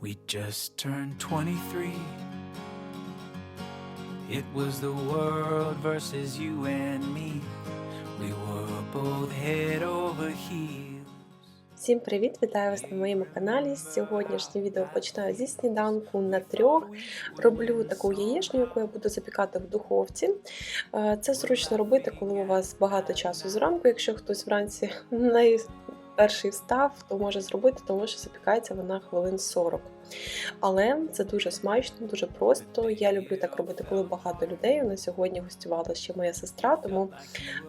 We just turned 23. It was the world versus you and me. We were both head over heels. Всім привіт! Вітаю вас на моєму каналі. Сьогоднішнє відео починаю зі сніданку на трьох. Роблю таку яєчню, яку я буду запікати в духовці. Е, Це зручно робити, коли у вас багато часу зранку. Якщо хтось вранці найперший встав, то може зробити, тому що запікається вона хвилин 40. Але це дуже смачно, дуже просто. Я люблю так робити, коли багато людей. На сьогодні гостювала ще моя сестра, тому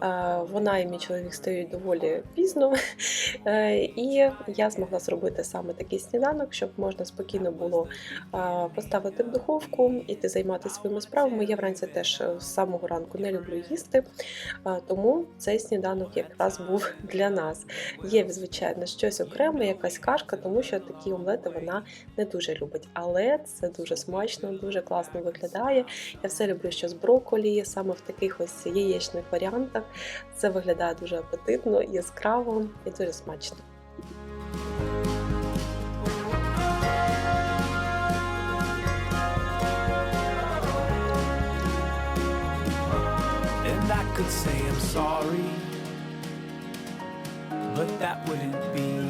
е, вона і мій чоловік стають доволі пізно. Е, І я змогла зробити саме такий сніданок, щоб можна спокійно було е, поставити в духовку, іти займатися своїми справами. Я вранці теж з самого ранку не люблю їсти, тому цей сніданок якраз був для нас. Є, звичайно, щось окреме, якась кашка, тому що такі омлети вона не дуже любить. Але це дуже смачно, дуже класно виглядає. Я все люблю, що з брокколі, саме в таких ось яєчних варіантах. Це виглядає дуже апетитно, яскраво і дуже смачно. Could say I'm sorry, but that wouldn't be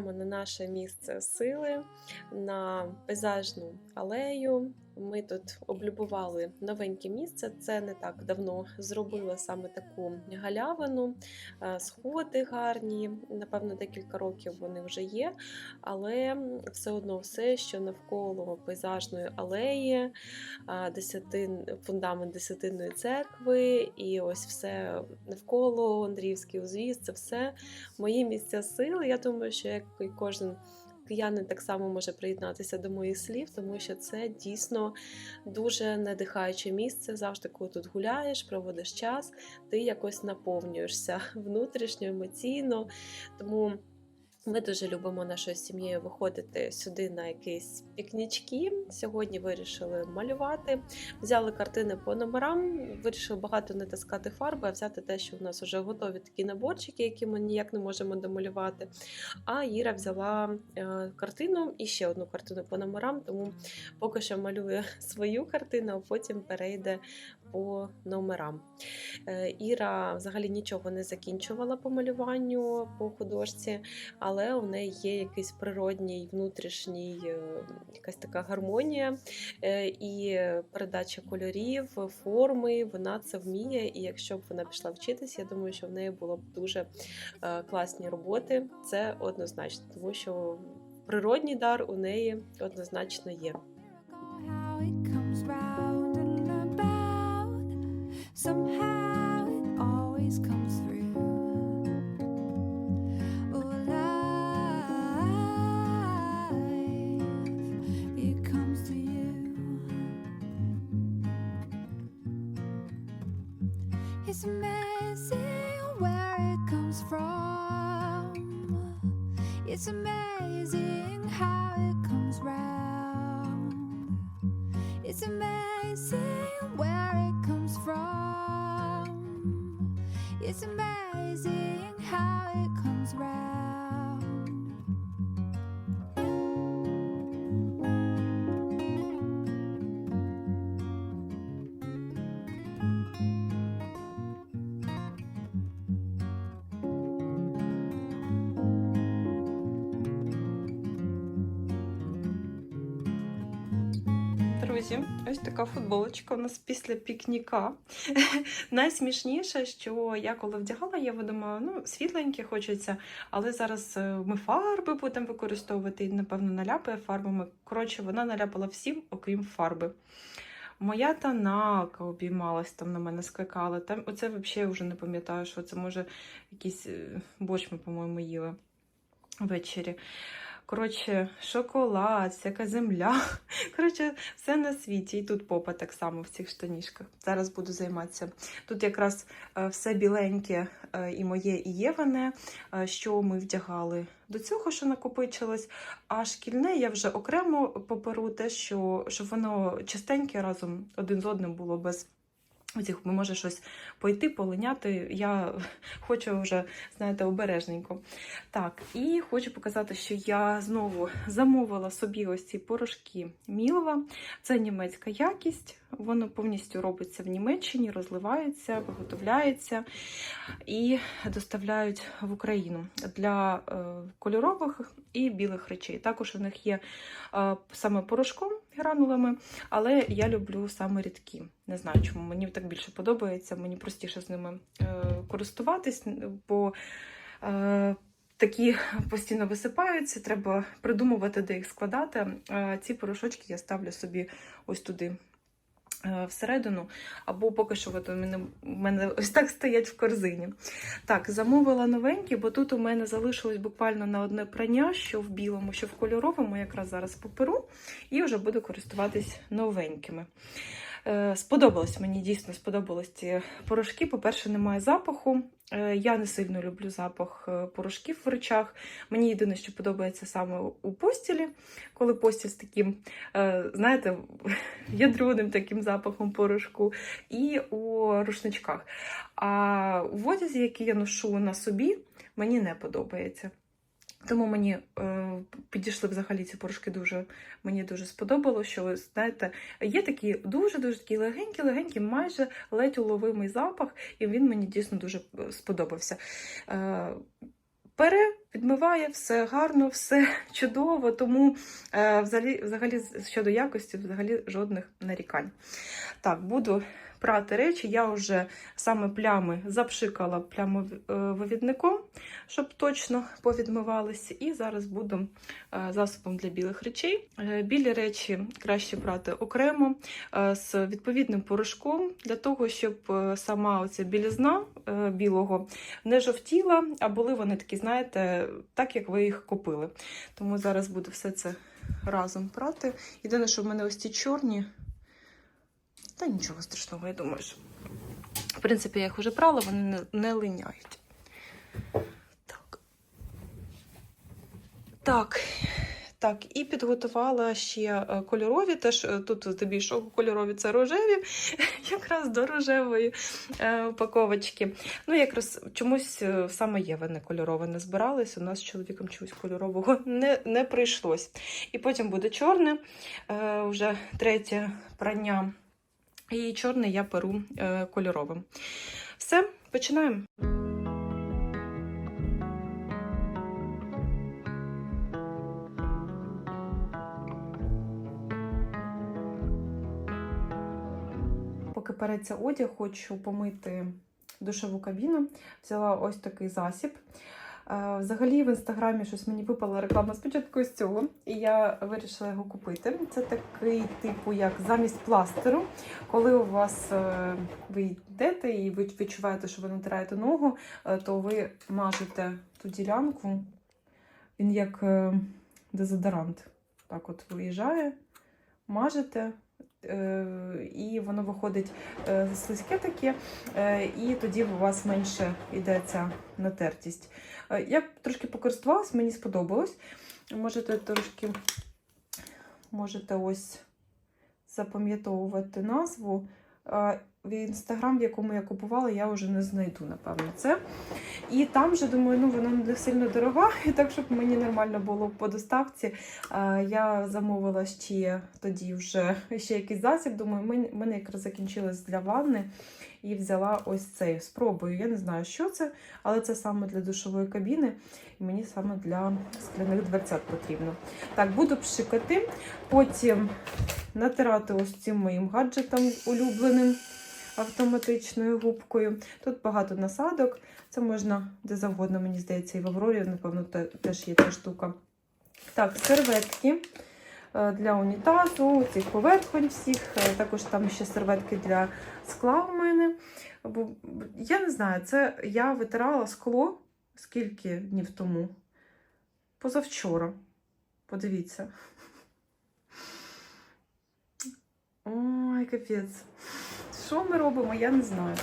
ми на наше місце сили, на пейзажну алею. Ми тут облюбували новеньке місце. Це не так давно зробила саме таку галявину, Е, сходи гарні. Напевно, декілька років вони вже є, але все одно все, що навколо пейзажної алеї, а, десятин, фундамент десятинної церкви, і ось все навколо Андріївський узвіз, це все мої місця сили. Я думаю, що як і кожен киянин так само може приєднатися до моїх слів, тому що це дійсно дуже надихаюче місце. Завжди, коли тут гуляєш, проводиш час, ти якось наповнюєшся внутрішньо, емоційно. Тому ми дуже любимо нашою сім'єю виходити сюди на якісь пікнічки. Сьогодні вирішили малювати. Взяли картини по номерам, вирішили багато не таскати фарби, а взяти те, що в нас вже готові такі наборчики, які ми ніяк не можемо домалювати. А Іра взяла е, картину і ще одну картину по номерам, тому поки що малює свою картину, а потім перейде по номерам. Е, Іра взагалі нічого не закінчувала по малюванню по художці, але у неї є якийсь природній внутрішній, е, якась така гармонія е, і передача кольорів, форми. Вона це вміє. І якщо б вона пішла вчитись, я думаю, що в неї було б дуже класні роботи. Це однозначно, тому що природній дар у неї однозначно є. Somehow it always comes through. Oh, life, it comes to you. It's amazing where it comes from. It's amazing how it comes round. It's amazing where it comes from. It's amazing how it comes round. Така футболочка у нас після пікніка. Найсмішніше, що я коли вдягала, я думала, ну, світленьке хочеться, але зараз е, ми фарби будемо використовувати і, напевно, наляпає фарбами. Коротше, вона наляпала всім, окрім фарби. Моя танака обіймалась там на мене, скакала. Там оце взагалі вже не пам'ятаю, що це може якийсь е, борщ ми, по-моєму, їли ввечері. Коротше, шоколад, всяка земля. Коротше, все на світі. І тут попа так само в цих штанішках. Зараз буду займатися. Тут якраз е, все біленьке е, і моє, і Єване, е, що ми вдягали до цього, що накопичилось. А шкільне я вже окремо поперу те, що щоб воно чистеньке разом один з одним було без. Може щось пойти, полиняти. Я хочу вже, знаєте, обережненько. Так, і хочу показати, що я знову замовила собі ось ці порошки Мілва. Це німецька якість. Воно повністю робиться в Німеччині, розливається, виготовляється і доставляють в Україну для е, кольорових і білих речей. Також у них є е, саме порошком гранулами, але я люблю саме рідкі. Не знаю, чому мені так більше подобається. Мені простіше з ними е, користуватись, бо е, такі постійно висипаються, треба придумувати, де їх складати. А ці порошочки я ставлю собі ось туди. Е, Всередину, або поки що от у мене, у мене ось так стоять в корзині. Так, замовила новенькі, бо тут у мене залишилось буквально на одне прання, що в білому, що в кольоровому, якраз зараз поперу, і вже буду користуватись новенькими. Е, Сподобалось мені дійсно сподобались ці порошки. По-перше, немає запаху. Е, Я не сильно люблю запах е, порошків в речах. Мені єдине, що подобається саме у постілі, коли постіль з таким, знаєте, ядреним таким запахом порошку, і у рушничках. А у одязі, який я ношу на собі, мені не подобається. Тому мені е, підійшли взагалі ці порошки дуже, мені дуже сподобалося, що ви знаєте, є такі дуже-дуже такі легенькі-легенькі, майже ледь уловимий запах, і він мені дійсно дуже е, сподобався. Е, Пере, відмиває все гарно, все чудово, тому е, взагалі, взагалі щодо якості взагалі жодних нарікань. Так, буду прати речі. Я вже саме плями запшикала плямовивідником, щоб точно повідмивалися. І зараз буду е, засобом для білих речей. Е, Білі речі краще брати окремо е, з відповідним порошком для того, щоб е, сама оця білізна е, білого не жовтіла, а були вони такі, знаєте, так як ви їх купили. Тому зараз буду все це разом прати. Єдине, що в мене ось ці чорні. Та нічого страшного, я думаю, що. В принципі, я їх вже прала, вони не, не линяють. Так. Так. Так, і підготувала ще е, кольорові. Теж е, тут здебільшого кольорові це рожеві, якраз до рожевої е, упаковочки. Ну, якраз чомусь саме Єва не кольорове не збиралась. У нас з чоловіком чогось кольорового не, не прийшлось. І потім буде чорне, вже третє прання. І чорне я перу е, кольоровим. Все, починаємо. Поки переться одяг, хочу помити душову кабіну. Взяла ось такий засіб. Взагалі в інстаграмі щось мені випала реклама спочатку з цього, і я вирішила його купити. Це такий, типу, як замість пластеру. Коли у вас е, ви йдете і ви відчуваєте, що ви натираєте ногу, е, то ви мажете ту ділянку. Він як е, дезодорант. Так от виїжджає, мажете. Е, І воно виходить е, слизьке таке, е, і тоді у вас менше йде ця натертість. Я трошки покористувалась, мені сподобалось. Можете трошки можете ось запам'ятовувати назву. В інстаграм, в якому я купувала, я вже не знайду, напевно, це. І там вже думаю, ну вона не сильно дорога, і так, щоб мені нормально було по доставці. е, Я замовила ще тоді вже ще якийсь засіб. Думаю, в мене якраз закінчилось для ванни. І взяла ось цей. Спробую. Я не знаю, що це, але це саме для душової кабіни, і мені саме для скляних дверцят потрібно. Так, буду пшикати, потім натирати ось цим моїм гаджетом улюбленим автоматичною губкою. Тут багато насадок. Це можна де завгодно, мені здається, і в Аврорі, напевно, теж є ця штука. Так, серветки е, для унітазу, цих поверхонь всіх. Е, Також там ще серветки для скла у мене. Я не знаю, це я витирала скло скільки днів тому? Позавчора. Подивіться. Ой, капець. Що ми робимо, я не знаю.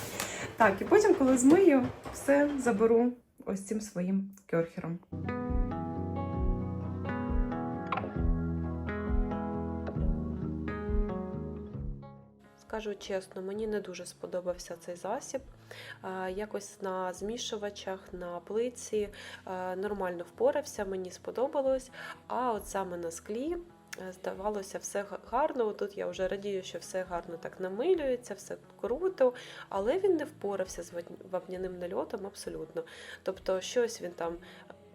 Так, і потім, коли змию, все заберу ось цим своїм кьорхером. Скажу чесно, мені не дуже сподобався цей засіб. Е, Якось на змішувачах, на плиці е, нормально впорався, мені сподобалось. А от саме на склі здавалося все гарно. Тут я вже радію, що все гарно так намилюється, все круто, але він не впорався з вапняним нальотом абсолютно. Тобто, щось він там.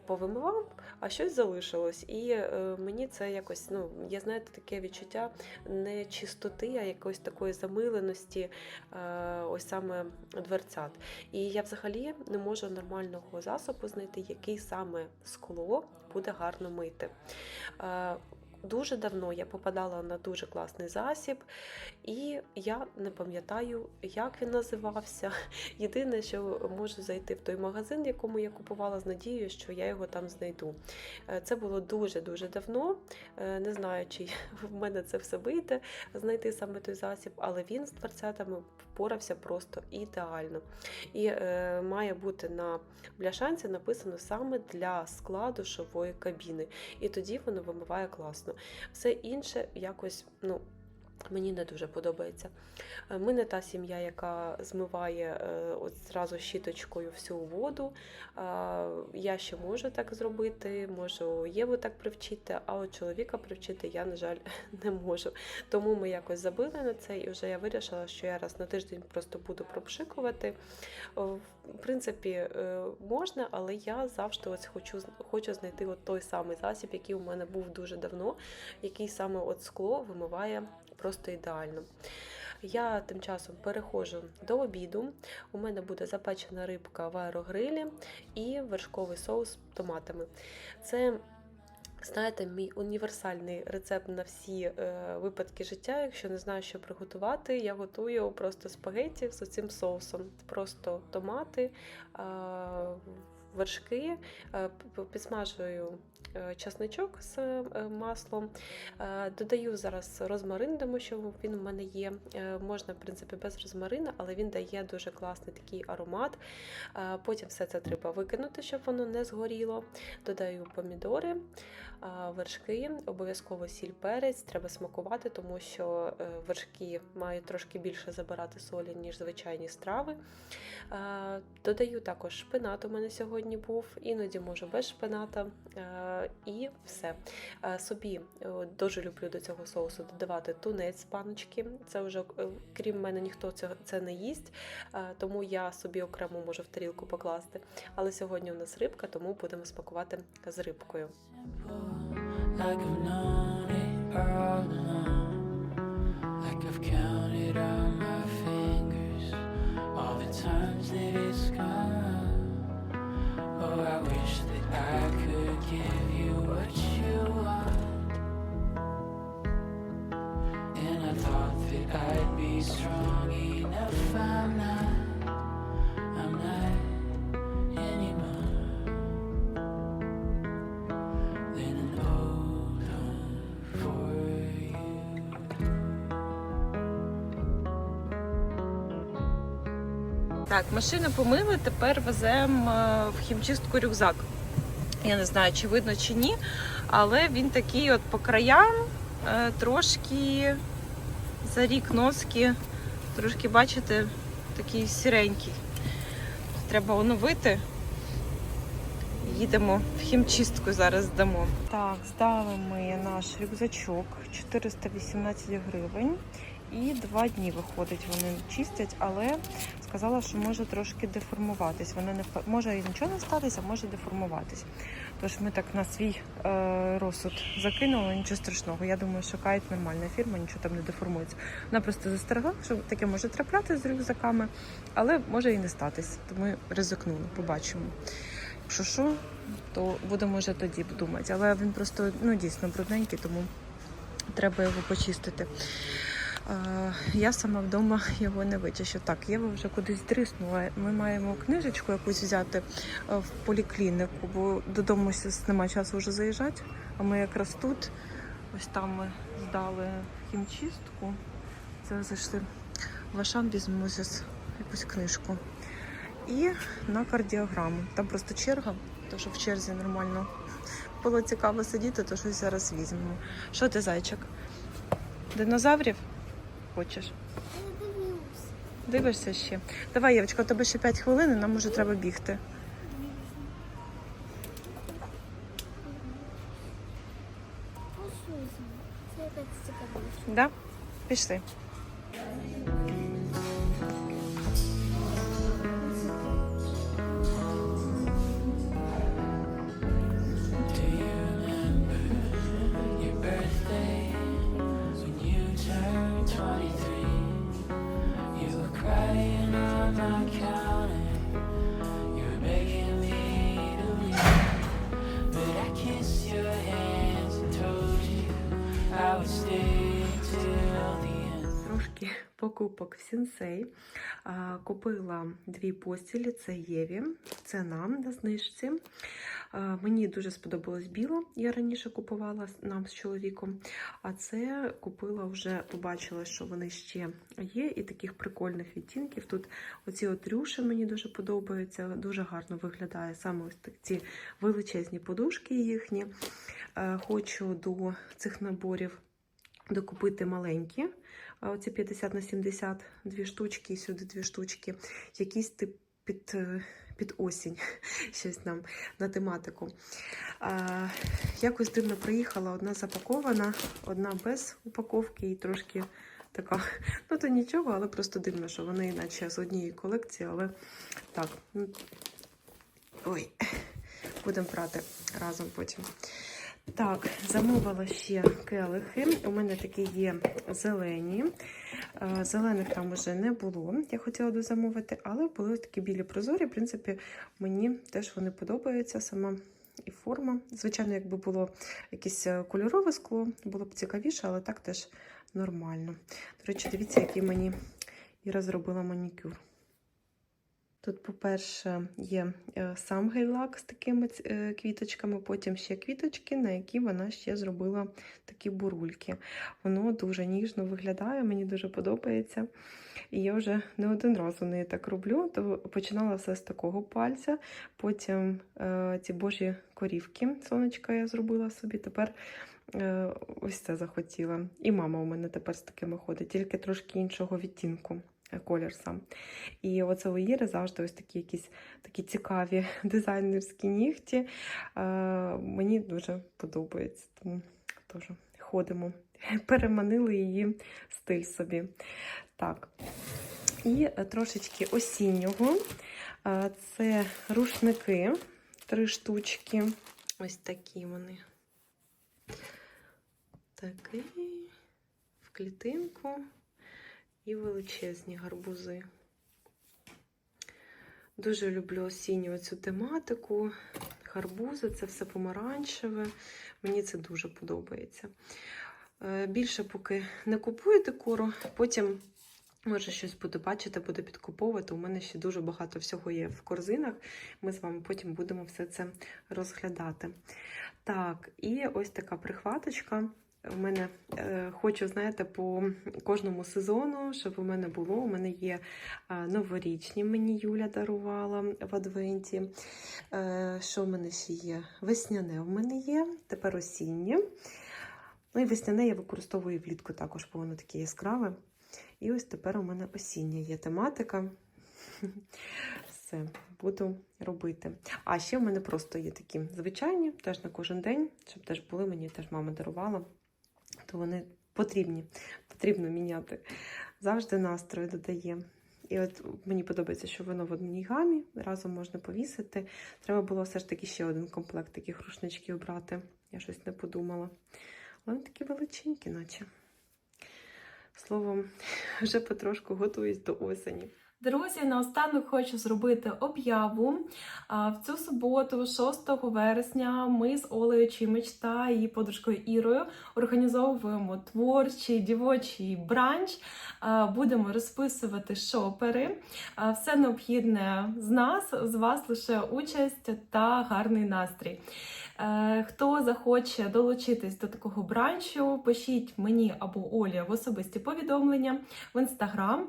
Повимивав, а щось залишилось. І е, мені це якось, ну, я знаєте, таке відчуття не чистоти, а якоїсь такої замиленості, е, ось саме дверцят. І я взагалі не можу нормального засобу знайти, який саме скло буде гарно мити. Е, Дуже давно я попадала на дуже класний засіб, і я не пам'ятаю, як він називався. Єдине, що можу зайти в той магазин, в якому я купувала, з надією, що я його там знайду. Е, Це було дуже-дуже давно. Е, Не знаю, чи в мене це все вийде знайти саме той засіб, але він з дверцятами впорався просто ідеально. І е, має бути на бляшанці написано саме для складу шової кабіни. І тоді воно вимиває класно. Все інше якось, ну. Мені не дуже подобається. Е, Ми не та сім'я, яка змиває е, от зразу щіточкою всю воду. Е, Я ще можу так зробити, можу Єву так привчити, а от чоловіка привчити я, на жаль, не можу. Тому ми якось забили на це, і вже я вирішила, що я раз на тиждень просто буду пропшикувати. В принципі, е, можна, але я завжди ось хочу, хочу знайти от той самий засіб, який у мене був дуже давно, який саме от скло вимиває просто ідеально. Я тим часом переходжу до обіду. У мене буде запечена рибка в аерогрилі і вершковий соус з томатами. Це Знаєте, мій універсальний рецепт на всі е, випадки життя. Якщо не знаю, що приготувати, я готую просто спагетті з цим соусом. Просто томати, е, вершки, е, підсмажую е, часничок з е, маслом. Додаю зараз розмарин, тому що він у мене є. Можна, в принципі, без розмарину, але він дає дуже класний такий аромат. Потім все це треба викинути, щоб воно не згоріло. Додаю помідори, вершки, обов'язково сіль перець, треба смакувати, тому що вершки мають трошки більше забирати солі, ніж звичайні страви. Додаю також шпинат, у мене сьогодні був, іноді можу без шпината. А, І все. А, Собі е, дуже люблю до цього соусу додавати тунець з баночки. Це вже е, крім мене ніхто це, не їсть, тому я собі окремо можу в тарілку покласти. Але сьогодні у нас рибка, тому будемо смакувати з рибкою. Like I've counted on I'd be strong enough. I'm not. I'm not. Так, машину помили, тепер веземо е, в хімчистку рюкзак. Я не знаю, чи видно, чи ні, але він такий от по краям, е, трошки за рік носки, трошки, бачите, такий сіренький. Треба оновити. Їдемо в хімчистку зараз здамо. Так, здали ми наш рюкзачок 418 гривень. І два дні виходить, вони чистять, але сказала, що може трошки деформуватись. Вони не може і нічого не статися, а може деформуватись. Тож ми так на свій е, розсуд закинули, нічого страшного. Я думаю, що кайт нормальна фірма, нічого там не деформується. Вона просто застерегла, що таке може трапляти з рюкзаками, але може і не статись. Тому ризикнули, побачимо. Якщо що, то будемо вже тоді думати. Але він просто ну, дійсно брудненький, тому треба його почистити. Е, Я сама вдома його не вичищу. Так, Єва вже кудись дриснула. Ми маємо книжечку якусь взяти е, в поліклініку, бо додому немає часу вже заїжджати. А ми якраз тут, ось там ми здали хімчистку. Це зайшли в Ашан, візьмемо якусь книжку. І на кардіограму. Там просто черга, тому що в черзі нормально було цікаво сидіти, то щось зараз візьмемо. Що ти, зайчик? Динозаврів? Хочеш? Дивишся ще? Давай, Євочка, у тебе ще 5 хвилин, і нам уже треба бігти. Да? Пішли. Покупок в сінсей. Купила дві постілі, це Єві, це нам на знижці. Мені дуже сподобалась біла, я раніше купувала нам з чоловіком. А це купила вже, побачила, що вони ще є, і таких прикольних відтінків. Тут оці от рюші мені дуже подобаються, дуже гарно виглядає саме ось ці величезні подушки їхні. Хочу до цих наборів докупити маленькі. Оці 50 на 70 дві штучки, і сюди дві штучки. Якийсь тип під, е, під осінь, щось нам на тематику. А, якось дивно приїхала, одна запакована, одна без упаковки і трошки така. Ну, то нічого, але просто дивно, що вони наче з однієї колекції, але так. Ой, будемо брати разом потім. Так, замовила ще келихи. У мене такі є зелені. Е, Зелених там уже не було. Я хотіла дозамовити, але були такі білі прозорі. В принципі, мені теж вони подобаються сама і форма. Звичайно, якби було якесь е, кольорове скло, було б цікавіше, але так теж нормально. До речі, дивіться, який мені Іра зробила манікюр. Тут, по-перше, є е, сам гейлак з такими е, квіточками, потім ще квіточки, на які вона ще зробила такі бурульки. Воно дуже ніжно виглядає, мені дуже подобається. І я вже не один раз у неї так роблю. То починала все з такого пальця. Потім е, ці божі корівки, сонечка я зробила собі. Тепер ось це захотіла. І мама у мене тепер з такими ходить, тільки трошки іншого відтінку. Колір сам. І оце у Іри завжди ось такі якісь такі цікаві дизайнерські нігті. Е, мені дуже подобається, тому теж ходимо. Переманили її стиль собі. Так. І трошечки осіннього. Е, Це рушники, три штучки. Ось такі вони. Такий в клітинку і величезні гарбузи. Дуже люблю осінню цю тематику. Гарбузи, це все помаранчеве. Мені це дуже подобається. Е, Більше поки не купую декору, потім, може, щось буду бачити, буду підкуповувати. У мене ще дуже багато всього є в корзинах. Ми з вами потім будемо все це розглядати. Так, і ось така прихваточка. У мене е, хочу, знаєте, по кожному сезону, щоб у мене було. У мене є е, новорічні, мені Юля дарувала в Адвенті. Е, що в мене ще є? Весняне в мене є, тепер осіннє. Ну і весняне я використовую влітку також, бо воно таке яскраве. І ось тепер у мене осіння є тематика. Все, буду робити. А ще в мене просто є такі звичайні, теж на кожен день, щоб теж були, мені теж мама дарувала. То вони потрібні, потрібно міняти. Завжди настрою додає. І от мені подобається, що воно в одній гамі, разом можна повісити. Треба було все ж таки ще один комплект таких рушничків брати. Я щось не подумала. Вони такі величенькі, наче. Словом, вже потрошку готуюсь до осені. Друзі, наостанок хочу зробити об'яву. В цю суботу, 6 вересня, ми з Олею Чимич та її подружкою Ірою організовуємо творчий дівочий бранч. Будемо розписувати шопери. Все необхідне з нас, з вас лише участь та гарний настрій. Е, Хто захоче долучитись до такого бранчу, пишіть мені або Олі в особисті повідомлення в інстаграм.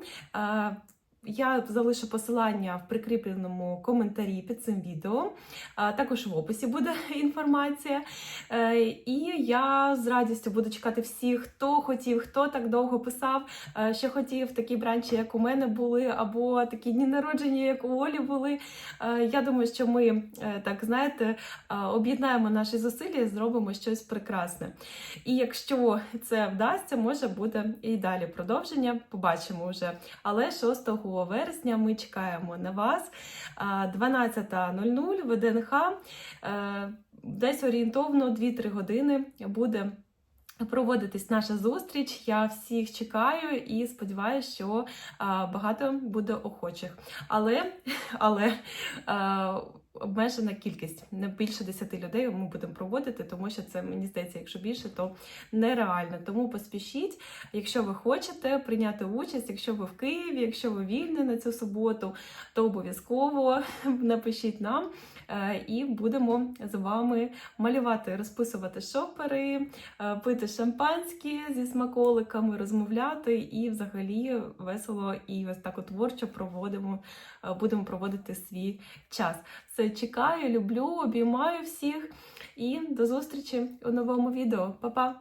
Я залишу посилання в прикріпленому коментарі під цим відео. Також в описі буде інформація. Е, І я з радістю буду чекати всіх, хто хотів, хто так довго писав, е, що хотів такі бранчі, як у мене були, або такі дні народження, як у Олі були. Е, Я думаю, що ми так знаєте об'єднаємо наші зусилля і зробимо щось прекрасне. І якщо це вдасться, може буде і далі продовження. Побачимо вже. Але 6 вересня ми чекаємо на вас. 12.00 в ДНХ. Десь орієнтовно 2-3 години буде. Проводитись наша зустріч. Я всіх чекаю і сподіваюся, що багато буде охочих. Але, але обмежена кількість не більше 10 людей ми будемо проводити, тому що це мені здається, якщо більше, то нереально. Тому поспішіть, якщо ви хочете прийняти участь, якщо ви в Києві, якщо ви вільні на цю суботу, то обов'язково напишіть нам. е, І будемо з вами малювати, розписувати шопери, е, пити шампанське зі смаколиками, розмовляти і взагалі весело і ось так творчо проводимо, е, будемо проводити свій час. Все чекаю, люблю, обіймаю всіх і до зустрічі у новому відео. Па-па!